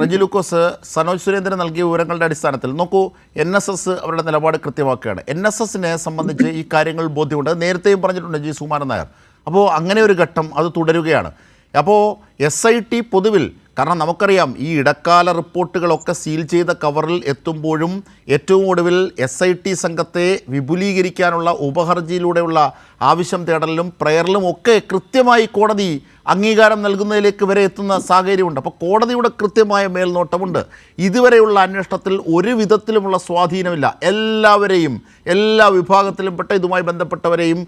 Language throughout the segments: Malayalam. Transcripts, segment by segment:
റജി ലൂക്കോസ് സനോജ് സുരേന്ദ്രൻ നൽകിയ വിവരങ്ങളുടെ അടിസ്ഥാനത്തിൽ നോക്കൂ എൻ എസ് എസ് അവരുടെ നിലപാട് കൃത്യമാക്കുകയാണ്. എൻ എസ് എസിനെ സംബന്ധിച്ച് ഈ കാര്യങ്ങൾ ബോധ്യമുണ്ട്. നേരത്തെയും പറഞ്ഞിട്ടുണ്ട് ജി സുമാരൻ നായർ. അപ്പോൾ അങ്ങനെ ഒരു ഘട്ടം അത് തുടരുകയാണ്. അപ്പോൾ എസ് ഐ ടി പൊതുവിൽ കാരണം നമുക്കറിയാം ഈ ഇടക്കാല റിപ്പോർട്ടുകളൊക്കെ സീൽ ചെയ്ത കവറിൽ എത്തുമ്പോഴും ഏറ്റവും ഒടുവിൽ എസ് ഐ ടി സംഘത്തെ വിപുലീകരിക്കാനുള്ള ഉപഹർജിയിലൂടെയുള്ള ആവശ്യം തേടലിലും പ്രയറിലും ഒക്കെ കൃത്യമായി കോടതി അംഗീകാരം നൽകുന്നതിലേക്ക് വരെ എത്തുന്ന സാഹചര്യമുണ്ട്. അപ്പോൾ കോടതിയുടെ കൃത്യമായ മേൽനോട്ടമുണ്ട്. ഇതുവരെയുള്ള അന്വേഷണത്തിൽ ഒരു വിധത്തിലുമുള്ള സ്വാധീനമില്ല. എല്ലാവരെയും എല്ലാ വിഭാഗത്തിലും പെട്ട ഇതുമായി ബന്ധപ്പെട്ടവരെയും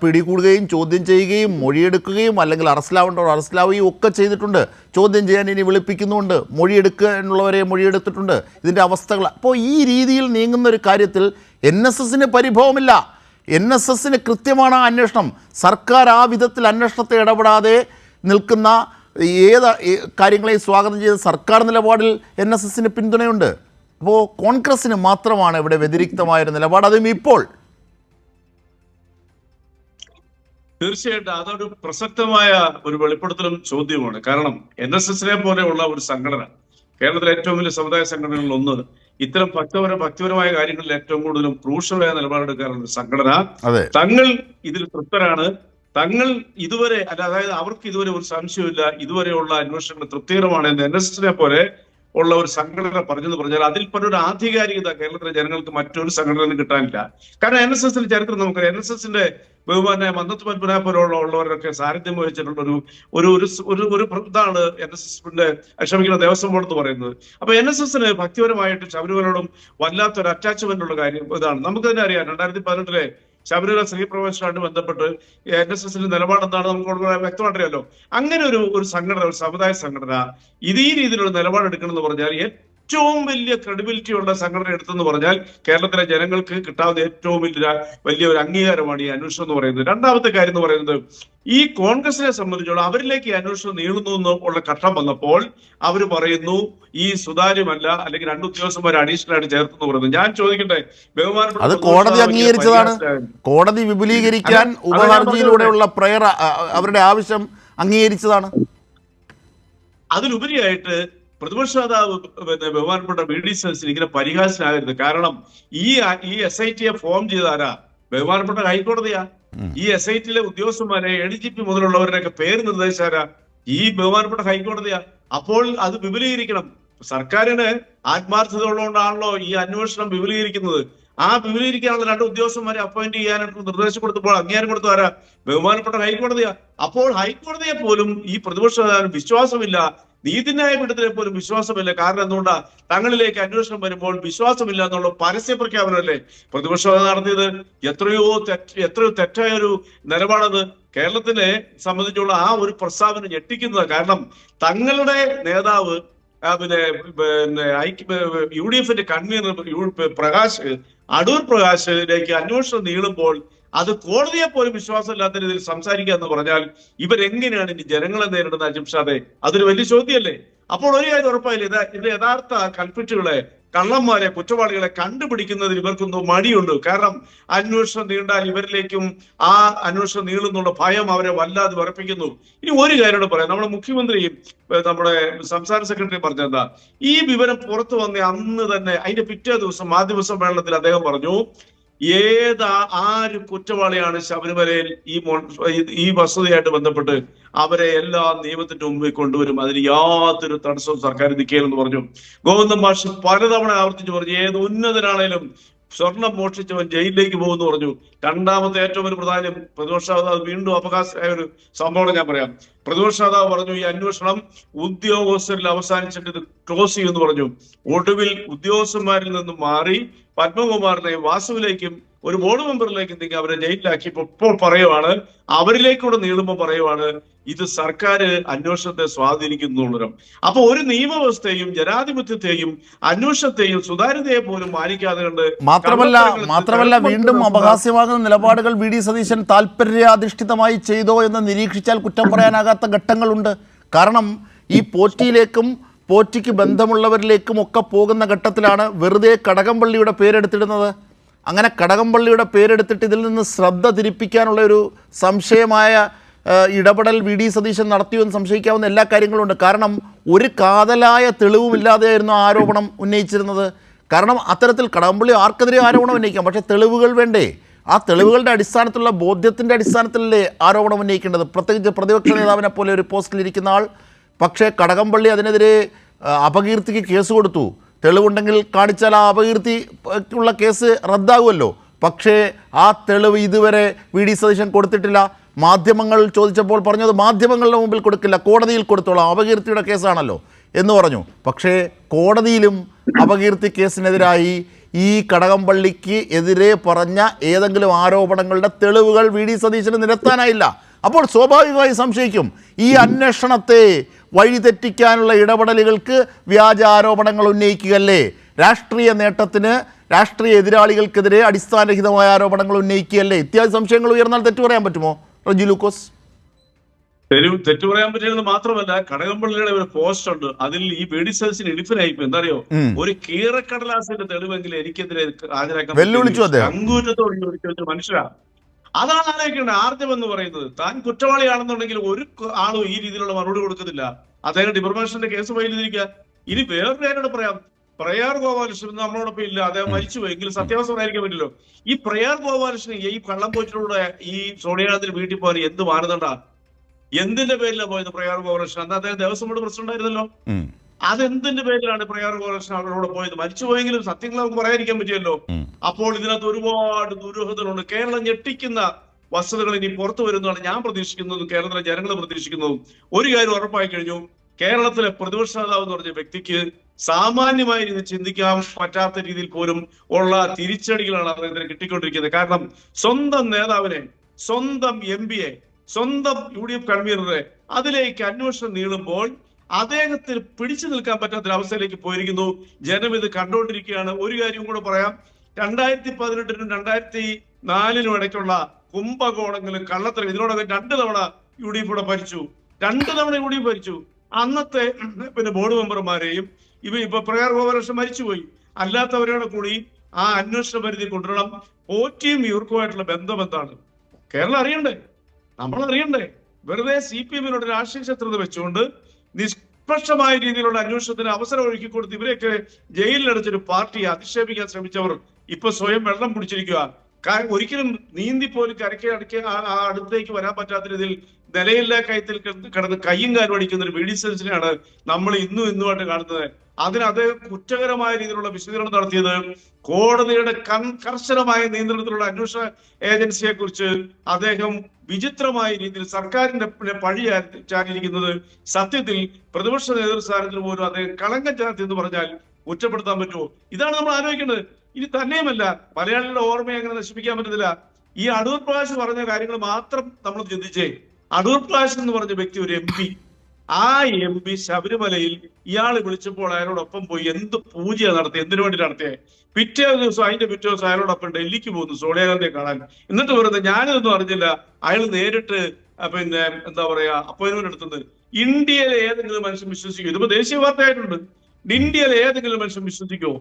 പിടികൂടുകയും ചോദ്യം ചെയ്യുകയും മൊഴിയെടുക്കുകയും അല്ലെങ്കിൽ അറസ്റ്റിലാവേണ്ടവർ അറസ്റ്റിലാവുകയും ഒക്കെ ചെയ്തിട്ടുണ്ട്. ചോദ്യം ചെയ്യാൻ ഇനി വിളിപ്പിക്കുന്നുണ്ട് മൊഴിയെടുക്കാനുള്ളവരെ മൊഴിയെടുത്തിട്ടുണ്ട്. ഇതിന്റെ അവസ്ഥകൾ. അപ്പോൾ ഈ രീതിയിൽ നീങ്ങുന്ന ഒരു കാര്യത്തിൽ എൻ എസ് എസിന് പരിഭവമില്ല. എൻ എസ് എസിന് കൃത്യമാണ് ആ അന്വേഷണം. സർക്കാർ ആ വിധത്തിൽ അന്വേഷണത്തെ ഇടപെടാതെ നിൽക്കുന്ന ഏത് കാര്യങ്ങളെയും സ്വാഗതം ചെയ്ത സർക്കാർ നിലപാടിൽ എൻ എസ് എസിന് പിന്തുണയുണ്ട്. അപ്പോൾ കോൺഗ്രസ്സിന് മാത്രമാണ് ഇവിടെ വ്യതിരിക്തമായൊരു നിലപാട്. അതും ഇപ്പോൾ. തീർച്ചയായിട്ടും അതൊരു പ്രസക്തമായ ഒരു വെളിപ്പെടുത്തലും ചോദ്യമാണ് കാരണം എൻ എസ് എസിനെ പോലെയുള്ള ഒരു സംഘടന കേരളത്തിലെ ഏറ്റവും വലിയ സമുദായ സംഘടനകളിൽ ഒന്ന്. ഇത്തരം ഭക്തപര ഭക്തിപരമായ കാര്യങ്ങളിൽ ഏറ്റവും കൂടുതലും ക്രൂഷ്യമായ നിലപാടെടുക്കാറുള്ള ഒരു സംഘടന തങ്ങൾ ഇതിൽ തൃപ്തരാണ്. തങ്ങൾ ഇതുവരെ അല്ല അതായത് അവർക്ക് ഇതുവരെ ഒരു സംശയമില്ല ഇതുവരെയുള്ള അന്വേഷണങ്ങൾ തൃപ്തികരമാണ് എന്ന് എൻ എസ് എസിനെ പോലെ ഉള്ള ഒരു സംഘടന പറഞ്ഞെന്ന് പറഞ്ഞാൽ അതിൽ ഒരു ആധികാരികത കേരളത്തിലെ ജനങ്ങൾക്ക് മറ്റൊരു സംഘടന കിട്ടാനില്ല. കാരണം എൻ എസ് എസിന്റെ ചരിത്രം നമുക്കറിയാം. എൻ എസ് എസിന്റെ ബഹുമാനായ മന്ദത്ത് പത്മന പോലുള്ള ഉള്ളവരൊക്കെ സാന്നിധ്യം വഹിച്ചിട്ടുള്ള ഒരു ഒരു ഒരു പ്രതാണ് എൻ എസ് എസിന്റെ ക്ഷമിക്കുന്ന ദേവസ്വം ബോർഡ് എന്ന് പറയുന്നത്. അപ്പൊ എൻ എസ് എസിന് ഭക്തിപരമായിട്ട് ശബരിമലയോടും വല്ലാത്തൊരു അറ്റാച്ച്മെന്റ് ഉള്ള കാര്യം ഇതാണ്. നമുക്ക് തന്നെ അറിയാം. രണ്ടായിരത്തി പതിനെട്ടിലെ ശബരിമല സ്ത്രീ പ്രവേശനമായിട്ട് ബന്ധപ്പെട്ട് എൻ എസ് എസിന്റെ നിലപാടെന്താണ് നമുക്ക് വ്യക്തമായിട്ടറിയാലോ? അങ്ങനെ ഒരു ഒരു സംഘടന ഒരു സമുദായ സംഘടന ഇതേ രീതിയിലുള്ള നിലപാടെടുക്കണം എന്ന് പറഞ്ഞാൽ ഏറ്റവും വലിയ ക്രെഡിബിലിറ്റി ഉള്ള സംഘടന എടുത്തെന്ന് പറഞ്ഞാൽ കേരളത്തിലെ ജനങ്ങൾക്ക് കിട്ടാവുന്ന ഏറ്റവും വലിയ വലിയ ഒരു അംഗീകാരമാണ് ഈ അന്വേഷണം എന്ന് പറയുന്നത്. രണ്ടാമത്തെ കാര്യം എന്ന് പറയുന്നത് ഈ കോൺഗ്രസിനെ സംബന്ധിച്ചോളം അവരിലേക്ക് ഈ അന്വേഷണം നീളുന്നു എന്ന് ഉള്ള ഘട്ടം വന്നപ്പോൾ അവർ പറയുന്നു ഈ സുതാര്യമല്ല അല്ലെങ്കിൽ രണ്ട് ഉദ്യോഗസ്ഥന്മാർ അഡീഷണൽ ആയിട്ട് ചേർത്തെന്ന് പറയുന്നു. ഞാൻ ചോദിക്കട്ടെ ബഹുമാനപ്പെട്ട അത് കോടതി അംഗീകരിച്ചതാണ്. കോടതി വിപുലീകരിക്കാൻ ഉപഹർജിയിലൂടെയുള്ള പ്രയർ അവരുടെ ആവശ്യം അംഗീകരിച്ചതാണ്. അതിലുപരിയായിട്ട് പ്രതിപക്ഷ നേതാവ് പിന്നെ ബഹുമാനപ്പെട്ട വി ഡി സതീശൻ ഇങ്ങനെ പരിഹാസനാകരുത് കാരണം ഈ ഈ എസ് ഐ ടിയെ ഫോം ചെയ്താരാ ബഹുമാനപ്പെട്ട ഹൈക്കോടതിയാ. ഈ എസ് ഐ ടിയിലെ ഉദ്യോഗസ്ഥന്മാരെ എ ഡി ജി പി മുതലുള്ളവരുടെയൊക്കെ പേര് നിർദ്ദേശിച്ചാരാ? ഈ ബഹുമാനപ്പെട്ട ഹൈക്കോടതിയാ. അപ്പോൾ അത് വിപുലീകരിക്കണം. സർക്കാരിന് ആത്മാർത്ഥത ഉള്ളതുകൊണ്ടാണല്ലോ ഈ അന്വേഷണം വിപുലീകരിക്കുന്നത്. ആ വിപുലീകരിക്കാനുള്ള രണ്ട് ഉദ്യോഗസ്ഥന്മാരെ അപ്പോയിന്റ് ചെയ്യാനായിട്ട് നിർദ്ദേശം കൊടുത്തപ്പോൾ അംഗീകാരം കൊടുത്തു ആരാ ബഹുമാനപ്പെട്ട ഹൈക്കോടതിയാ. അപ്പോൾ ഹൈക്കോടതിയെ പോലും ഈ പ്രതിപക്ഷ വിശ്വാസമില്ല. നീതിന്യായ പീഠത്തിനെ പോലും വിശ്വാസമില്ല. കാരണം എന്തുകൊണ്ടാ? തങ്ങളിലേക്ക് അന്വേഷണം വരുമ്പോൾ വിശ്വാസമില്ല എന്നുള്ള പരസ്യ പ്രഖ്യാപനമല്ലേ പ്രതിപക്ഷ നടത്തിയത്? എത്രയോ തെറ്റ് എത്രയോ തെറ്റായ ഒരു നിലപാടത് കേരളത്തിനെ സംബന്ധിച്ചുള്ള ആ ഒരു പ്രസ്താവന ഞെട്ടിക്കുന്നത് കാരണം തങ്ങളുടെ നേതാവ് പിന്നെ പിന്നെ യു ഡി എഫിന്റെ കൺവീനർ പ്രകാശ് അടൂർ പ്രകാശിലേക്ക് അന്വേഷണം നീളുമ്പോൾ അത് കോടതിയെ പോലും വിശ്വാസമില്ലാത്ത രീതിയിൽ സംസാരിക്കുക എന്ന് പറഞ്ഞാൽ ഇവരെങ്ങനെയാണ് ഇനി ജനങ്ങളെ നേരിടുന്ന അജിംഷാദെ അതൊരു വലിയ ചോദ്യമല്ലേ? അപ്പോൾ ഒരു കാര്യം ഉറപ്പായില്ല? ഇത് ഇത് യഥാർത്ഥ കൽപ്പിറ്റുകളെ കള്ളന്മാരെ കുറ്റവാളികളെ കണ്ടുപിടിക്കുന്നതിൽ ഇവർക്കൊന്നും മടിയുണ്ട്. കാരണം അന്വേഷണം നീണ്ടാൽ ഇവരിലേക്കും ആ അന്വേഷണം നീളുന്നുള്ള ഭയം അവരെ വല്ലാതെ ഉറപ്പിക്കുന്നു ഇനി ഒരു കാര്യം പറയാം. നമ്മുടെ മുഖ്യമന്ത്രിയും നമ്മുടെ സംസ്ഥാന സെക്രട്ടറി പറഞ്ഞെന്താ ഈ വിവരം പുറത്തു വന്ന അന്ന് തന്നെ അതിന്റെ പിറ്റേ ദിവസം മാധ്യമ സമ്മേളനത്തിൽ അദ്ദേഹം പറഞ്ഞു ഏതാ ആര് കുറ്റവാളിയാണ് ശബരിമലയിൽ ഈ ഈ- വസതിയായിട്ട് ബന്ധപ്പെട്ട് അവരെ എല്ലാ നിയമത്തിന്റെ മുമ്പിൽ കൊണ്ടുവരും. അതിന് യാതൊരു തടസ്സവും സർക്കാർ നിൽക്കില്ലെന്ന് പറഞ്ഞു. ഗോവിന്ദൻ മാഷ് പലതവണ ആവർത്തിച്ചു പറഞ്ഞു ഏത് ഉന്നതനാണേലും സ്വർണം മോഷ്ടിച്ചവൻ ജയിലിലേക്ക് പോകുന്നു പറഞ്ഞു. രണ്ടാമത്തെ ഏറ്റവും ഒരു പ്രധാനം പ്രതിപക്ഷ നേതാവ് വീണ്ടും അവകാശമായ ഒരു സംഭവം ഞാൻ പറയാം. പ്രതിപക്ഷ നേതാവ് പറഞ്ഞു ഈ അന്വേഷണം ഉദ്യോഗസ്ഥരിൽ അവസാനിച്ചിട്ട് ഇത് ക്ലോസ് ചെയ്യുമെന്ന് പറഞ്ഞു. ഒടുവിൽ ഉദ്യോഗസ്ഥന്മാരിൽ നിന്നും മാറി പത്മകുമാറിനെയും വാസുവിലേക്കും ഒരു ബോർഡ് മെമ്പറിലേക്ക് എന്തെങ്കിലും അവരെ ജയിലിലാക്കി ഇപ്പൊ ഇപ്പോൾ പറയുവാണ് അവരിലേക്കൂടെ നീളുമ്പോൾ പറയുവാണ് ഇത് സർക്കാർ അന്വേഷണത്തെ സ്വാധീനിക്കുന്നുള്ളതും അപ്പൊ ഒരു നിയമവ്യവസ്ഥയും ജനാധിപത്യത്തെയും അന്വേഷണത്തെയും സുതാര്യതയെ പോലും മാനിക്കാതെ കണ്ട് മാത്രമല്ല മാത്രമല്ല വീണ്ടും അപഹാസ്യമാകുന്ന നിലപാടുകൾ വി ഡി സതീശൻ താല്പര്യാധിഷ്ഠിതമായി ചെയ്തോ എന്ന് നിരീക്ഷിച്ചാൽ കുറ്റം പറയാനാകാത്ത ഘട്ടങ്ങളുണ്ട്. കാരണം ഈ പോറ്റിയിലേക്കും പോറ്റിക്ക് ബന്ധമുള്ളവരിലേക്കും ഒക്കെ പോകുന്ന ഘട്ടത്തിലാണ് വെറുതെ കടകംപള്ളിയുടെ പേരെടുത്തിടുന്നത്. അങ്ങനെ കടകംപള്ളിയുടെ പേരെടുത്തിട്ട് ഇതിൽ നിന്ന് ശ്രദ്ധ തിരിപ്പിക്കാനുള്ള ഒരു സംശയമായ ഇടപെടൽ വി ഡി സതീശൻ നടത്തിയെന്ന് സംശയിക്കാവുന്ന എല്ലാ കാര്യങ്ങളും ഉണ്ട്. കാരണം ഒരു കാതലായ തെളിവുമില്ലാതെയായിരുന്നു ആരോപണം ഉന്നയിച്ചിരുന്നത്. കാരണം അത്തരത്തിൽ കടകംപള്ളി ആർക്കെതിരെ ആരോപണം ഉന്നയിക്കാം? പക്ഷേ തെളിവുകൾ വേണ്ടേ? ആ തെളിവുകളുടെ അടിസ്ഥാനത്തിലുള്ള ബോധ്യത്തിന്റെ അടിസ്ഥാനത്തിലല്ലേ ആരോപണം ഉന്നയിക്കേണ്ടത്? പ്രത്യേകിച്ച് പ്രതിപക്ഷ നേതാവിനെ പോലെ ഒരു പോസ്റ്റിലിരിക്കുന്ന ആൾ പക്ഷേ കടകംപള്ളി അതിനെതിരെ അപകീർത്തിക്ക് കേസ് കൊടുത്തു. തെളിവുണ്ടെങ്കിൽ കാണിച്ചാൽ ആ അപകീർത്തി ഉള്ള കേസ് റദ്ദാകുമല്ലോ. പക്ഷേ ആ തെളിവ് ഇതുവരെ വി ഡി സതീശൻ കൊടുത്തിട്ടില്ല. മാധ്യമങ്ങൾ ചോദിച്ചപ്പോൾ പറഞ്ഞത് മാധ്യമങ്ങളുടെ മുമ്പിൽ കൊടുക്കില്ല. കോടതിയിൽ കൊടുത്തോളാം. അപകീർത്തിയുടെ കേസാണല്ലോ എന്ന് പറഞ്ഞു. പക്ഷേ കോടതിയിലും അപകീർത്തി കേസിനെതിരായി ഈ കടകംപള്ളിക്ക് എതിരെ പറഞ്ഞ ഏതെങ്കിലും ആരോപണങ്ങളുടെ തെളിവുകൾ വി ഡി സതീശന് നിരത്താനായില്ല. അപ്പോൾ സ്വാഭാവികമായി സംശയിക്കും. ഈ അന്വേഷണത്തെ വഴിതെറ്റിക്കാനുള്ള ഇടപെടലുകൾക്ക് വ്യാജ ആരോപണങ്ങൾ ഉന്നയിക്കുകയല്ലേ? രാഷ്ട്രീയ നേട്ടത്തിന് രാഷ്ട്രീയ എതിരാളികൾക്കെതിരെ അടിസ്ഥാനരഹിതമായ ആരോപണങ്ങൾ ഉന്നയിക്കുകയല്ലേ? ഇത്യാദി സംശയങ്ങൾ ഉയർന്നാൽ തെറ്റു പറയാൻ പറ്റുമോ? റജി ലൂക്കോസ്. തെരു തെറ്റു പറയാൻ പറ്റിയത് മാത്രമല്ല കടകംപള്ളിയുടെ ഒരു പോസ്റ്റ് ഉണ്ട്. അതിൽ ഈ വെടി സെൽസിന് ഇടിഫിനായിപ്പോ എന്താറിയോ. ഒരു കീറക്കടലാസിന്റെ തെളിവെങ്കിൽ എനിക്കെതിരെ ഹാജരാക്കാൻ വെല്ലുവിളിച്ചു. അങ്കൂറ്റത്തോട് ചോദിച്ച മനുഷ്യരാ അതാണ് ആലോചിക്കേണ്ടത്. ആർജം എന്ന് പറയുന്നത്. താൻ കുറ്റവാളിയാണെന്നുണ്ടെങ്കിൽ ഒരു ആളും ഈ രീതിയിലുള്ള മറുപടി കൊടുക്കുന്നില്ല. അദ്ദേഹം ഡിപ്രമേഷന്റെ കേസ് ഫയൽ ചെയ്തിരിക്കുക. ഇനി വേറൊരു പേരോട് പറയാം. പ്രയാർ ഗോപാലകൃഷ്ണൻ നമ്മളോടൊപ്പം ഇല്ല. അദ്ദേഹം മരിച്ചുപോയി. എങ്കിലും സത്യാവസ്ഥ പറയാതിരിക്കാൻ പറ്റില്ലോ ഈ പ്രയാർ ഗോപാലകൃഷ്ണൻ ഈ കള്ളംപോറ്റിലൂടെ ഈ സോണിയാഗാന്ധി വീട്ടിൽ പോകാൻ എന്ത് മാനദണ്ഡ? എന്തിന്റെ പേരിലാണ് പോയത് പ്രയാർ ഗോപാലകൃഷ്ണൻ? അന്ന് അദ്ദേഹം ദേവസ്വം ബോർഡ് പ്രസിഡന്റ് ആയിരുന്നല്ലോ. അതെന്തിന്റെ പേരിലാണ് പ്രയാർ കോർപ്പറേഷൻ അവരോട് പോയത്? മരിച്ചുപോയെങ്കിലും സത്യങ്ങൾ നമുക്ക് പറയാതിരിക്കാൻ പറ്റുമല്ലോ അപ്പോൾ ഇതിനകത്ത് ഒരുപാട് ദുരൂഹതകളുണ്ട്. കേരളം ഞെട്ടിക്കുന്ന വസ്തുതകൾ ഇനി പുറത്തു വരുന്നതാണ് ഞാൻ പ്രതീക്ഷിക്കുന്നതും കേരളത്തിലെ ജനങ്ങൾ പ്രതീക്ഷിക്കുന്നതും ഒരു കാര്യം ഉറപ്പായി കഴിഞ്ഞു. കേരളത്തിലെ പ്രതിപക്ഷ നേതാവ് എന്ന് പറഞ്ഞ വ്യക്തിക്ക് സാമാന്യമായ രീതിയിൽ ചിന്തിക്കാൻ പറ്റാത്ത രീതിയിൽ പോലും ഉള്ള തിരിച്ചടികളാണ് അദ്ദേഹത്തിന് കിട്ടിക്കൊണ്ടിരിക്കുന്നത്. കാരണം സ്വന്തം നേതാവിനെ സ്വന്തം എം പിയെ സ്വന്തം യു ഡി എഫ് കൺവീനറെ അതിലേക്ക് അന്വേഷണം നീളുമ്പോൾ അദ്ദേഹത്തിന് പിടിച്ചു നിൽക്കാൻ പറ്റാത്ത അവസ്ഥയിലേക്ക് പോയിരിക്കുന്നു. ജനം ഇത് കണ്ടുകൊണ്ടിരിക്കുകയാണ്. ഒരു കാര്യം കൂടെ പറയാം. രണ്ടായിരത്തി പതിനെട്ടിനും രണ്ടായിരത്തി നാലിനും ഇടയ്ക്കുള്ള കുംഭകോണങ്ങളും കള്ളത്തരം ഇതിനോടൊക്കെ രണ്ട് തവണ യു ഡി എഫ് ഭരിച്ചു. രണ്ട് തവണ യു ഡി എഫ് ഭരിച്ചു. അന്നത്തെ പിന്നെ ബോർഡ് മെമ്പർമാരെയും ഇവ ഇപ്പൊ പ്രകാർ ഗോപാലകൃഷ്ണൻ മരിച്ചുപോയി. അല്ലാത്തവരോടെ കൂടി ആ അന്വേഷണ പരിധി കൊണ്ടുവരണം. പോറ്റിയും ഇവർക്കുമായിട്ടുള്ള ബന്ധം എന്താണ്? കേരളം അറിയണ്ടേ? നമ്മൾ അറിയണ്ടേ വെറുതെ സി പി എമ്മിനോട് രാഷ്ട്രീയ ശത്രുത വെച്ചുകൊണ്ട് നിഷ്പക്ഷമായ രീതിയിലുള്ള അന്വേഷണത്തിന് അവസരം ഒരുക്കി കൊടുത്ത് ഇവരെയൊക്കെ ജയിലിലടച്ചൊരു പാർട്ടിയെ അധിക്ഷേപിക്കാൻ ശ്രമിച്ചവർ ഇപ്പൊ സ്വയം വെള്ളം പിടിച്ചിരിക്കുക കാരണം ഒരിക്കലും നീന്തി പോലും കരയ്ക്ക് അടയ്ക്ക് ആ അടുത്തേക്ക് വരാൻ പറ്റാത്ത രീതിയിൽ നിലയില്ലാ കയത്തിൽ കിടന്ന് കയ്യും കാലും അടിക്കുന്ന ഒരു ഡി നമ്മൾ ഇന്നും ഇന്നുമായിട്ട് കാണുന്നത്. അതിന് അദ്ദേഹം കുറ്റകരമായ രീതിയിലുള്ള വിശദീകരണം നടത്തിയത് കോടതിയുടെ കർശനമായ നിയന്ത്രണത്തിലുള്ള അന്വേഷണ ഏജൻസിയെ കുറിച്ച് അദ്ദേഹം വിചിത്രമായ രീതിയിൽ സർക്കാരിന്റെ പഴി ചാരി- ചാരിയിരിക്കുന്നത് സത്യത്തിൽ പ്രതിപക്ഷ നേതൃസ്ഥാനത്തിന് പോലും അദ്ദേഹം കളങ്കം ചാർത്തി എന്ന് പറഞ്ഞാൽ കുറ്റപ്പെടുത്താൻ പറ്റുമോ? ഇതാണ് നമ്മൾ ആലോചിക്കേണ്ടത് ഇനി തന്നെയുമല്ല മലയാളികളുടെ ഓർമ്മയെ അങ്ങനെ നശിപ്പിക്കാൻ പറ്റുന്നില്ല ഈ അടൂർ പ്രകാശ് പറഞ്ഞ കാര്യങ്ങൾ മാത്രം നമ്മൾ ചിന്തിച്ചേ. അടൂർ പ്രകാശ് എന്ന് പറഞ്ഞ വ്യക്തി ഒരു എം ആ എം പി ശബരിമലയിൽ ഇയാൾ വിളിച്ചപ്പോൾ അയാളോടൊപ്പം പോയി എന്ത് പൂജയാണ് നടത്തിയത് എന്തിനു വേണ്ടി നടത്തിയത് പിറ്റേ ദിവസം അതിന്റെ പിറ്റേ ദിവസം അയാളോടൊപ്പം ഡൽഹിക്ക് പോകുന്നു സോണിയാഗാന്ധിയെ കാണാൻ. എന്നിട്ട് വരുന്നത് ഞാനിതൊന്നും അറിഞ്ഞില്ല. അയാൾ നേരിട്ട് പിന്നെ എന്താ പറയാ അപ്പോയിന്റ്മെന്റ് എടുത്തത്. ഇന്ത്യയിലെ ഏതെങ്കിലും മനുഷ്യൻ വിശ്വസിക്കും. ഇതിപ്പോ ദേശീയ വാർത്തയായിട്ടുണ്ട് ഇന്ത്യയിലെ ഏതെങ്കിലും മനുഷ്യൻ വിശ്വസിക്കുമോ